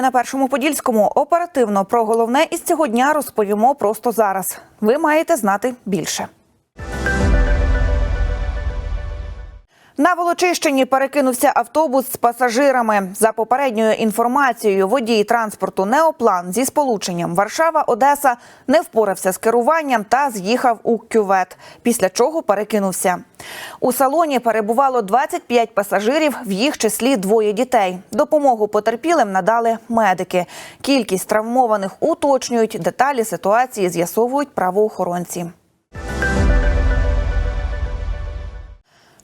На першому подільському. Оперативно про головне із цього дня розповімо просто зараз. Ви маєте знати більше. На Волочищині перекинувся автобус з пасажирами. За попередньою інформацією, водій транспорту Неоплан зі сполученням Варшава-Одеса не впорався з керуванням та з'їхав у кювет, після чого перекинувся. У салоні перебувало 25 пасажирів, в їх числі двоє дітей. Допомогу потерпілим надали медики. Кількість травмованих уточнюють. Деталі ситуації з'ясовують правоохоронці.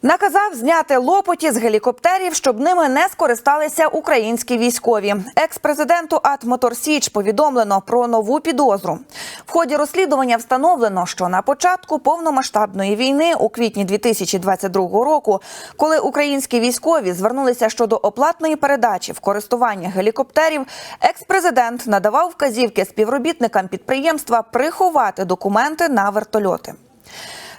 Наказав зняти лопоті з гелікоптерів, щоб ними не скористалися українські військові. Екс-президенту АТ «Мотор Січ» повідомлено про нову підозру. В ході розслідування встановлено, що на початку повномасштабної війни у квітні 2022 року, коли українські військові звернулися щодо оплатної передачі в користування гелікоптерів, екс-президент надавав вказівки співробітникам підприємства приховати документи на вертольоти.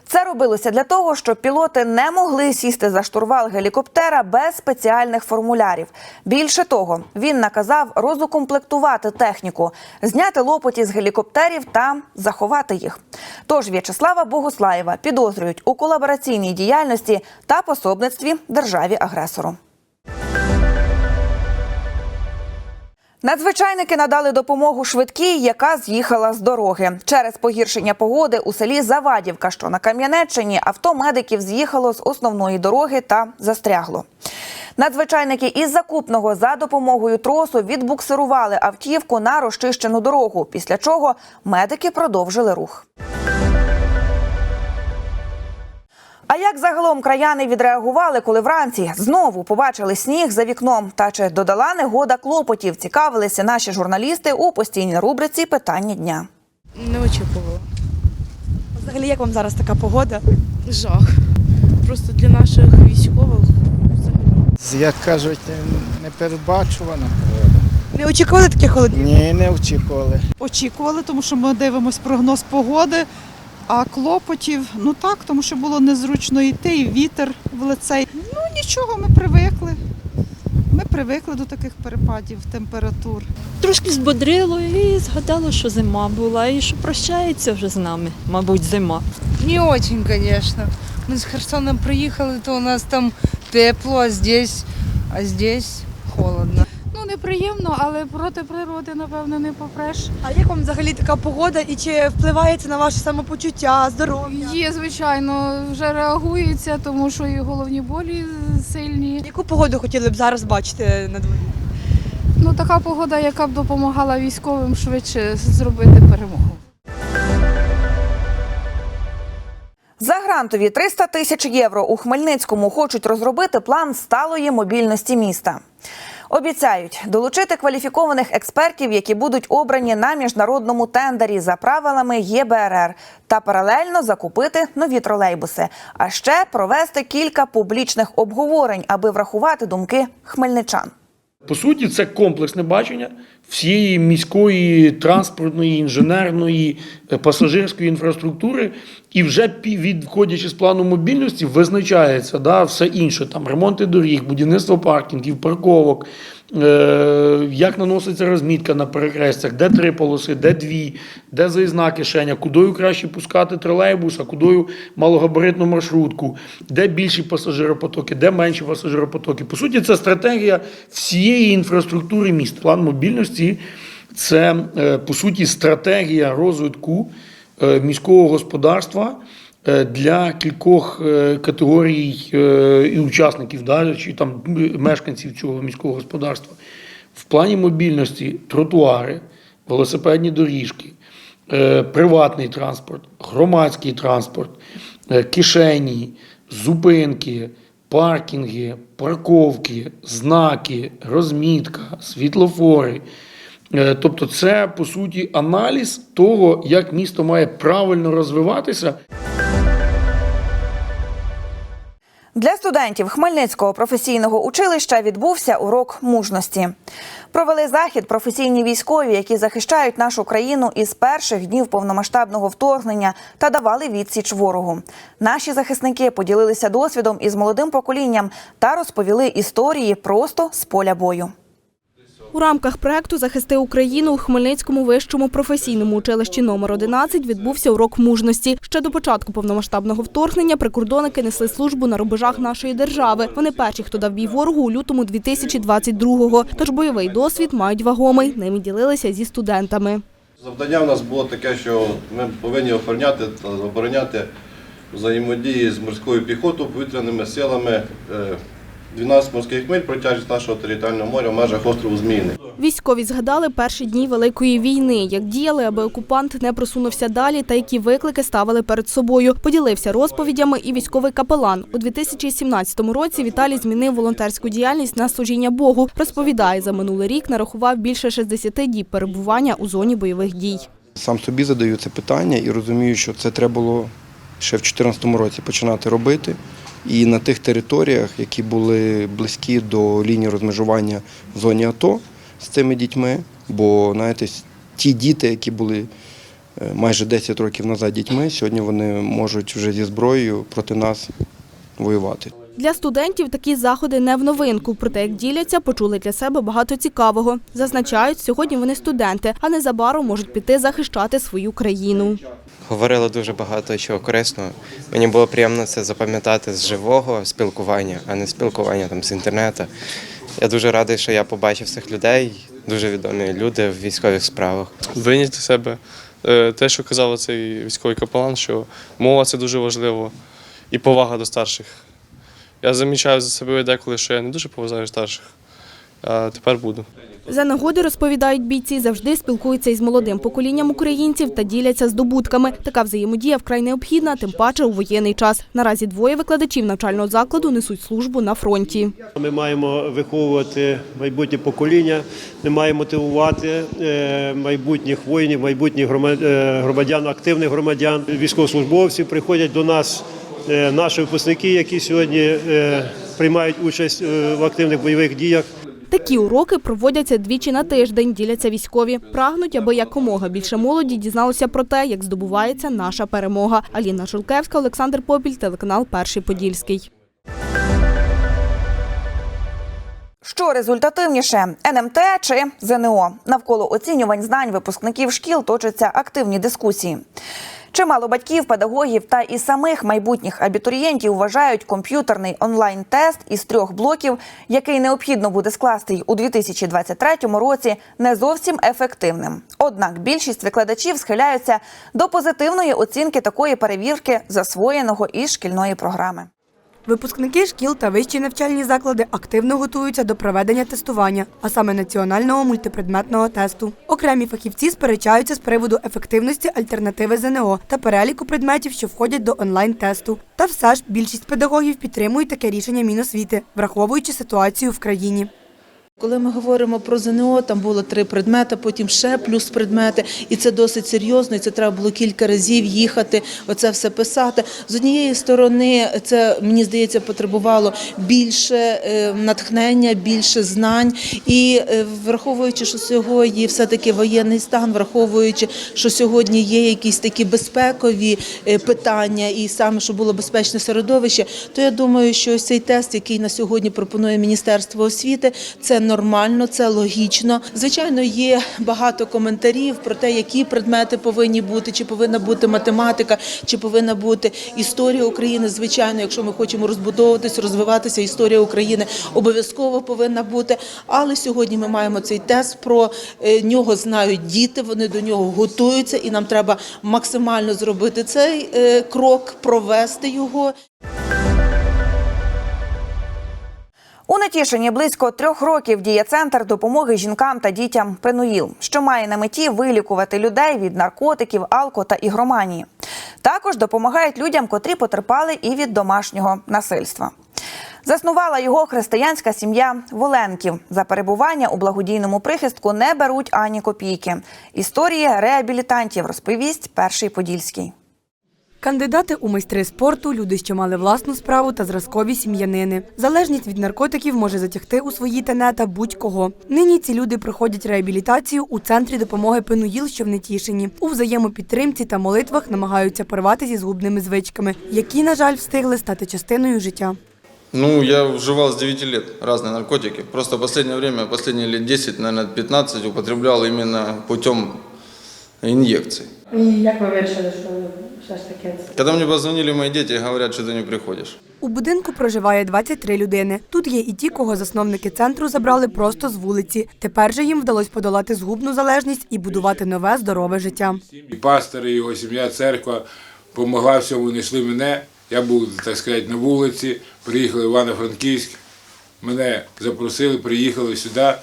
Це робилося для того, щоб пілоти не могли сісти за штурвал гелікоптера без спеціальних формулярів. Більше того, він наказав розукомплектувати техніку, зняти лопоті з гелікоптерів та заховати їх. Тож В'ячеслава Богуслаєва підозрюють у колабораційній діяльності та пособництві державі-агресору. Надзвичайники надали допомогу швидкій, яка з'їхала з дороги. Через погіршення погоди у селі Завадівка, що на Кам'янеччині, авто медиків з'їхало з основної дороги та застрягло. Надзвичайники із закупного за допомогою тросу відбуксирували автівку на розчищену дорогу, після чого медики продовжили рух. А як загалом краяни відреагували, коли вранці знову побачили сніг за вікном? Та чи додала негода клопотів? Цікавилися наші журналісти у постійній рубриці Питання дня. Не очікувала. Взагалі, як вам зараз така погода? Жах. Просто для наших військових взагалі. Як кажуть, непередбачувана погода. Не очікували таких холодів? Ні, не очікували. очікували, тому що ми дивимося прогноз погоди. А клопотів, ну так, тому що було незручно йти, і вітер в лице. Ну нічого, ми привикли. Ми привикли до таких перепадів температур. Трошки збодрило і згадало, що зима була і що прощається вже з нами, мабуть, зима. Не очень, конечно. Мы с Херсоном приехали, то у нас там тепло, а здесь, а здесь холодно. Неприємно, але проти природи, напевно, не попреш. А як вам взагалі така погода і чи впливає це на ваше самопочуття, здоров'я? Є, звичайно, вже реагується, тому що і головні болі сильні. Яку погоду хотіли б зараз бачити на дворі? Ну, така погода, яка б допомагала військовим швидше зробити перемогу. За грантові 300 тисяч євро у Хмельницькому хочуть розробити план сталої мобільності міста. Обіцяють долучити кваліфікованих експертів, які будуть обрані на міжнародному тендері за правилами ЄБРР, та паралельно закупити нові тролейбуси, а ще провести кілька публічних обговорень, аби врахувати думки хмельничан. По суті, це комплексне бачення всієї міської транспортної, інженерної, е, пасажирської інфраструктури, і вже відходячи з плану мобільності, визначається да, все інше: там ремонти доріг, будівництво паркінгів, парковок, як наноситься розмітка на перехрестях, де три полоси, де дві, де заїзна кишеня, кудою краще пускати тролейбус, а кудою малогабаритну маршрутку, де більші пасажиропотоки, де менші пасажиропотоки. По суті, це стратегія всієї інфраструктури міст. План мобільності це е, по суті стратегія розвитку е, міського господарства е, для кількох е, категорій е, і учасників, чи там мешканців цього міського господарства. В плані мобільності тротуари, велосипедні доріжки, е, приватний транспорт, громадський транспорт, е, кишені, зупинки, паркінги, парковки, знаки, розмітка, світлофори. Е, Тобто, це по суті аналіз того, як місто має правильно розвиватися. Для студентів Хмельницького професійного училища відбувся урок мужності. Провели захід професійні військові, які захищають нашу країну із перших днів повномасштабного вторгнення та давали відсіч ворогу. Наші захисники поділилися досвідом із молодим поколінням та розповіли історії просто з поля бою. У рамках проекту Захисти Україну у Хмельницькому вищому професійному училищі номер 11 відбувся урок мужності. Ще до початку повномасштабного вторгнення прикордонники несли службу на рубежах нашої держави. Вони перші, хто дав бій ворогу у лютому 2022-го. Тож бойовий досвід мають вагомий. Ними ділилися зі студентами. Завдання в нас було таке, що ми повинні охороняти та обороняти взаємодії з морською піхотою, повітряними силами е, 12 морських миль протяжність нашого територіального моря в межах острову Зміїний. Військові згадали перші дні Великої війни, як діяли, аби окупант не просунувся далі та які виклики ставили перед собою. Поділився розповідями і військовий капелан. У 2017 році Віталій змінив волонтерську діяльність на служіння Богу. Розповідає, за минулий рік нарахував більше 60 діб перебування у зоні бойових дій. Сам собі задаю це питання і розумію, що це треба було ще в 2014 році починати робити. І на тих територіях, які були близькі до лінії розмежування в зоні АТО з цими дітьми, бо знаєте, ті діти, які були е, майже 10 років назад дітьми, сьогодні вони можуть вже зі зброєю проти нас воювати. Для студентів такі заходи не в новинку. Проте, як діляться, почули для себе багато цікавого. Зазначають, сьогодні вони студенти, а незабаром можуть піти захищати свою країну. Говорили дуже багато чого корисного. Мені було приємно це запам'ятати з живого спілкування, а не спілкування там з інтернету. Я дуже радий, що я побачив цих людей, дуже відомі люди в військових справах. вийняти з себе е, те, що казав цей військовий капелан, що мова це дуже важливо і повага до старших. Я замічаю за собою деколи, що я не дуже поважаю старших, а тепер буду. За нагоди розповідають бійці, завжди спілкуються із молодим поколінням українців та діляться здобутками. Така взаємодія вкрай необхідна, тим паче у воєнний час. Наразі двоє викладачів навчального закладу несуть службу на фронті. Ми маємо виховувати майбутнє покоління, ми маємо мотивувати е, майбутніх воїнів, майбутніх е, громадян, активних громадян, військовослужбовців. Приходять до нас наші випускники, які сьогодні е, приймають участь е, в активних бойових діях. Такі уроки проводяться двічі на тиждень, діляться військові. Прагнуть, аби якомога більше молоді дізналося про те, як здобувається наша перемога. Аліна Жулкевська, Олександр Попіль, телеканал Перший Подільський. Що результативніше НМТ чи ЗНО? Навколо оцінювань знань випускників шкіл точаться активні дискусії. Чимало батьків, педагогів та і самих майбутніх абітурієнтів вважають комп'ютерний онлайн-тест із трьох блоків, який необхідно буде скласти й у 2023 році, не зовсім ефективним. Однак більшість викладачів схиляються до позитивної оцінки такої перевірки засвоєного із шкільної програми. Випускники шкіл та вищі навчальні заклади активно готуються до проведення тестування, а саме національного мультипредметного тесту. Окремі фахівці сперечаються з приводу ефективності альтернативи ЗНО та переліку предметів, що входять до онлайн-тесту. Та все ж більшість педагогів підтримують таке рішення Міносвіти, враховуючи ситуацію в країні. Коли ми говоримо про ЗНО, там було три предмети, потім ще плюс предмети, і це досить серйозно. І це треба було кілька разів їхати, оце все писати. З однієї сторони, це мені здається потребувало більше е, натхнення, більше знань. І е, враховуючи, що сьогодні все таки воєнний стан, враховуючи, що сьогодні є якісь такі безпекові е, питання, і саме щоб було безпечне середовище, то я думаю, що ось цей тест, який на сьогодні пропонує Міністерство освіти, це нормально, це логічно. Звичайно, є багато коментарів про те, які предмети повинні бути, чи повинна бути математика, чи повинна бути історія України. Звичайно, якщо ми хочемо розбудовуватись, розвиватися, історія України обов'язково повинна бути. Але сьогодні ми маємо цей тест. Про е, нього знають діти, вони до нього готуються, і нам треба максимально зробити цей е, крок, провести його. У Нетішині близько трьох років діє центр допомоги жінкам та дітям Пенуїл, що має на меті вилікувати людей від наркотиків, алко та ігроманії. Також допомагають людям, котрі потерпали і від домашнього насильства. Заснувала його християнська сім'я Воленків. За перебування у благодійному прихистку не беруть ані копійки. Історії реабілітантів розповість перший подільський. Кандидати у майстри спорту, люди, що мали власну справу та зразкові сім'янини. Залежність від наркотиків може затягти у свої тенета будь-кого. Нині ці люди проходять реабілітацію у центрі допомоги Пенуїл, що в Нетішині. У взаємопідтримці та молитвах намагаються порвати зі згубними звичками, які, на жаль, встигли стати частиною життя. Ну, я вживал с 9 лет разные наркотики. Просто в последнее время, последние лет 10, наверное, 15 употреблял именно путем инъекций. І як ви вирішили, що таки це? Позвонили мои дети и говорят, что ты не приходишь. У будинку проживає 23 людини. Тут є і ті, кого засновники центру забрали просто з вулиці. Тепер же їм вдалося подолати згубну залежність і будувати нове здорове життя. І пастор, і його сім'я, церква допомогла всьому, знайшли мене. Я був, так сказати, на вулиці, приїхали в Івано-Франківськ, мене запросили, приїхали сюди.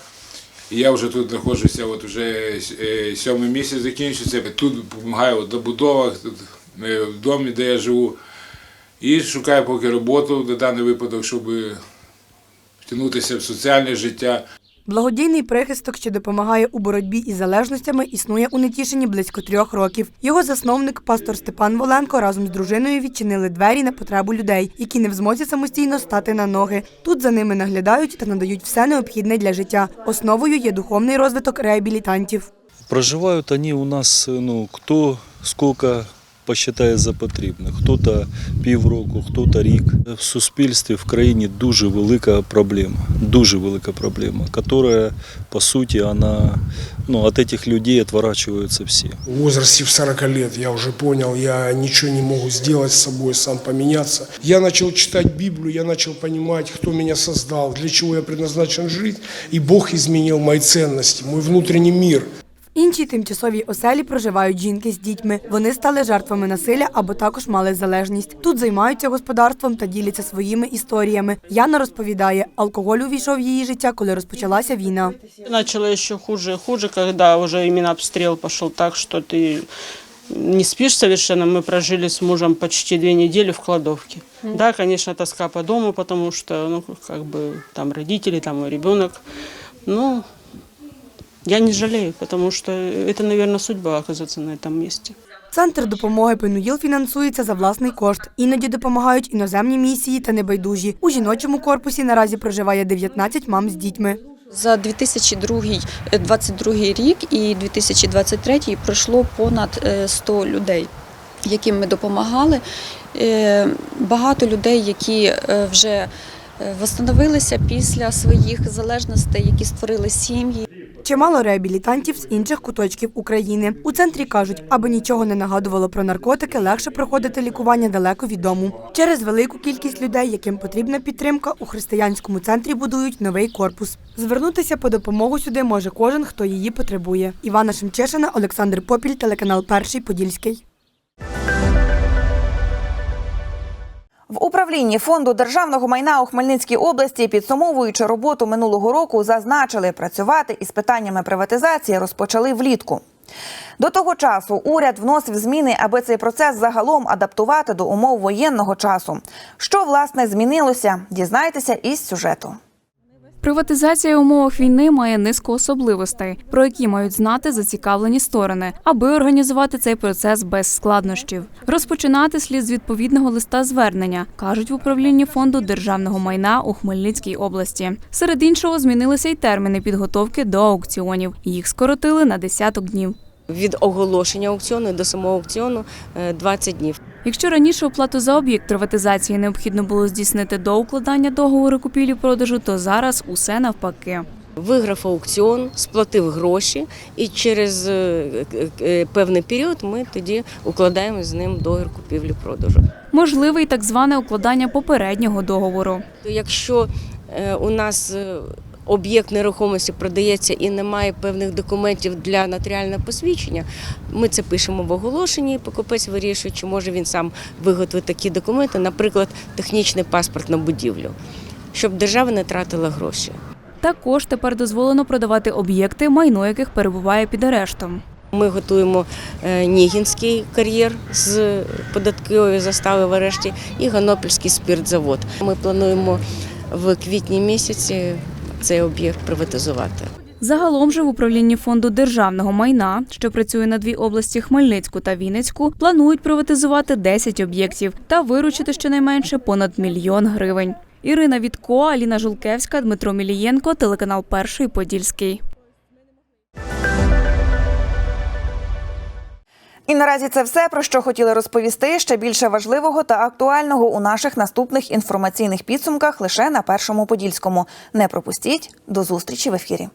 І я вже тут знаходжуся, от вже е, сьомий місяць закінчується. Тут допомагаю от, на будовах, тут, е, в домі, де я живу. І шукаю поки роботу на даний випадок, щоб втягнутися в соціальне життя. Благодійний прихисток, що допомагає у боротьбі із залежностями, існує у Нетішині близько трьох років. Його засновник, пастор Степан Воленко, разом з дружиною відчинили двері на потребу людей, які не в змозі самостійно стати на ноги. Тут за ними наглядають та надають все необхідне для життя. Основою є духовний розвиток реабілітантів. Проживают они у нас, ну, кто сколько посчитає за потрібне. Хто-то півроку, хто-то рік. В суспільстві в країні дуже велика проблема, дуже велика проблема, яка, по суті, вона, ну, от этих людей отворачиваются всі. В возрасте в 40 лет я уже понял, я ничего не могу сделать с собой, сам поменяться. Я начал читать Библию, я начал понимать, кто меня создал, для чего я предназначен жить. И Бог изменил мои ценности, мой внутренний мир. В іншій тимчасовій оселі проживають жінки з дітьми. Вони стали жертвами насилля або також мали залежність. Тут займаються господарством та діляться своїми історіями. Яна розповідає, алкоголь увійшов в її життя, коли розпочалася війна. Начало еще хуже и хуже, когда уже именно обстрел пошел так, что ты не спишь совершенно. Мы прожили с мужем почти две недели в кладовке. Да, конечно, тоска по дому, потому что, ну, как бы там родители, там мой ребенок. Ну, я не жалею, потому что это, наверное, судьба оказаться на этом месте. Центр допомоги Пенуїл фінансується за власний кошт. Іноді допомагають іноземні місії та небайдужі. У жіночому корпусі наразі проживає 19 мам з дітьми. За 2022 рік і 2023 пройшло понад е, 100 людей, яким ми допомагали. Е, Багато людей, які е, вже е, восстановилися після своїх залежностей, які створили сім'ї. Чимало реабілітантів з інших куточків України. У центрі кажуть, аби нічого не нагадувало про наркотики, легше проходити лікування далеко від дому. Через велику кількість людей, яким потрібна підтримка, у християнському центрі будують новий корпус. Звернутися по допомогу сюди може кожен, хто її потребує. Івана Шемчешина, Олександр Попіль, телеканал Перший Подільський. В управлінні фонду державного майна у Хмельницькій області, підсумовуючи роботу минулого року, зазначили, працювати із питаннями приватизації розпочали влітку. До того часу уряд вносив зміни, аби цей процес загалом адаптувати до умов воєнного часу. Що власне змінилося? Дізнайтеся із сюжету. Приватизація умовах війни має низку особливостей, про які мають знати зацікавлені сторони, аби організувати цей процес без складнощів. Розпочинати слід з відповідного листа звернення, кажуть в управлінні фонду державного майна у Хмельницькій області. Серед іншого змінилися й терміни підготовки до аукціонів. Їх скоротили на десяток днів. Від оголошення аукціону до самого аукціону е, 20 днів. Якщо раніше оплату за об'єкт приватизації необхідно було здійснити до укладання договору купівлі-продажу, то зараз усе навпаки. Виграв аукціон, сплатив гроші, і через е, е, певний період ми тоді укладаємо з ним договір купівлі-продажу. Можливе й так зване укладання попереднього договору. Якщо е, у нас е, об'єкт нерухомості продається і немає певних документів для нотаріального посвідчення, ми це пишемо в оголошенні. і Покупець вирішує, чи може він сам виготовити такі документи, наприклад, технічний паспорт на будівлю, щоб держава не тратила гроші. Також тепер дозволено продавати об'єкти, майно яких перебуває під арештом. Ми готуємо е, Нігінський кар'єр з податкової застави в арешті і Ганопільський спиртзавод. Ми плануємо в квітні місяці цей об'єкт приватизувати. Загалом же в управлінні фонду державного майна, що працює на дві області Хмельницьку та Вінницьку, планують приватизувати 10 об'єктів та виручити щонайменше понад мільйон гривень. Ірина Вітко, Аліна Жулкевська, Дмитро Мілієнко, телеканал Перший Подільський. І наразі це все про що хотіли розповісти. Ще більше важливого та актуального у наших наступних інформаційних підсумках лише на першому подільському. Не пропустіть до зустрічі в ефірі.